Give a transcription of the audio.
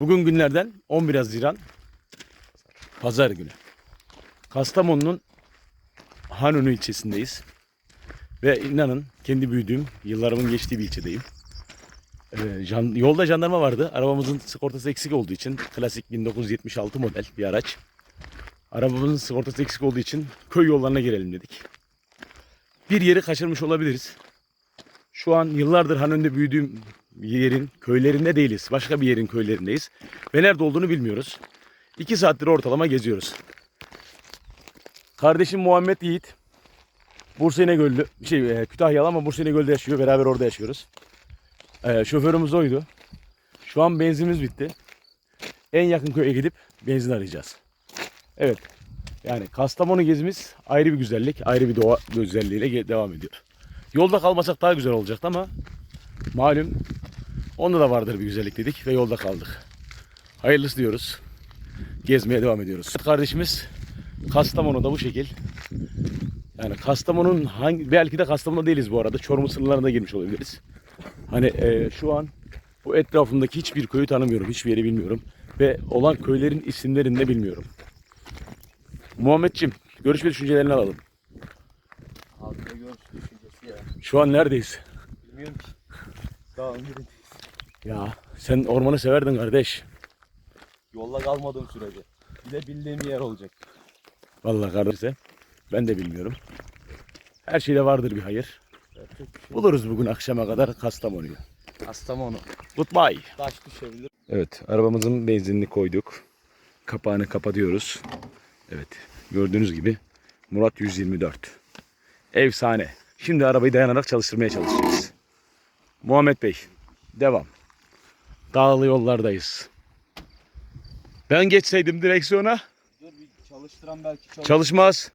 Bugün günlerden 11 Haziran Pazar günü. Kastamonu'nun Hanönü ilçesindeyiz. Ve inanın kendi büyüdüğüm, yıllarımın geçtiği bir ilçedeyim. Ee, jan- yolda jandarma vardı. Arabamızın sigortası eksik olduğu için klasik 1976 model bir araç. Arabamızın sigortası eksik olduğu için köy yollarına girelim dedik. Bir yeri kaçırmış olabiliriz. Şu an yıllardır Hanön'de büyüdüğüm yerin köylerinde değiliz. Başka bir yerin köylerindeyiz. Ve nerede olduğunu bilmiyoruz. İki saattir ortalama geziyoruz. Kardeşim Muhammed Yiğit. Bursa İnegöl'lü, şey e, Kütahyalı ama Bursa İnegöl'de yaşıyor. Beraber orada yaşıyoruz. E, şoförümüz oydu. Şu an benzinimiz bitti. En yakın köye gidip benzin arayacağız. Evet. Yani Kastamonu gezimiz ayrı bir güzellik, ayrı bir doğa özelliğiyle ge- devam ediyor. Yolda kalmasak daha güzel olacaktı ama malum onda da vardır bir güzellik dedik ve yolda kaldık. Hayırlısı diyoruz. Gezmeye devam ediyoruz. Kardeşimiz Kastamonu'da bu şekil. Yani Kastamonu'nun hangi belki de Kastamonu değiliz bu arada. Çorum sınırlarına girmiş olabiliriz. Hani e, şu an bu etrafımdaki hiçbir köyü tanımıyorum. Hiçbir yeri bilmiyorum. Ve olan köylerin isimlerini de bilmiyorum. Muhammedciğim görüş ve düşüncelerini alalım. Abi ne görüş düşüncesi ya. Şu an neredeyiz? Bilmiyorum ki. Dağın birindeyiz. Ya sen ormanı severdin kardeş. Yolda kalmadığım sürece. Bir de bildiğim bir yer olacak. Vallahi kardeşe ben de bilmiyorum. Her şeyde vardır bir hayır. Şey. Buluruz bugün akşama kadar Kastamonu'yu. Kastamonu. Goodbye. Taş düşebilir. Evet arabamızın benzinini koyduk. Kapağını kapatıyoruz. Evet gördüğünüz gibi Murat 124. Efsane. Şimdi arabayı dayanarak çalıştırmaya çalışacağız. Muhammed Bey devam. Dağlı yollardayız. Ben geçseydim direksiyona Dur bir çalıştıran belki çalışır. çalışmaz.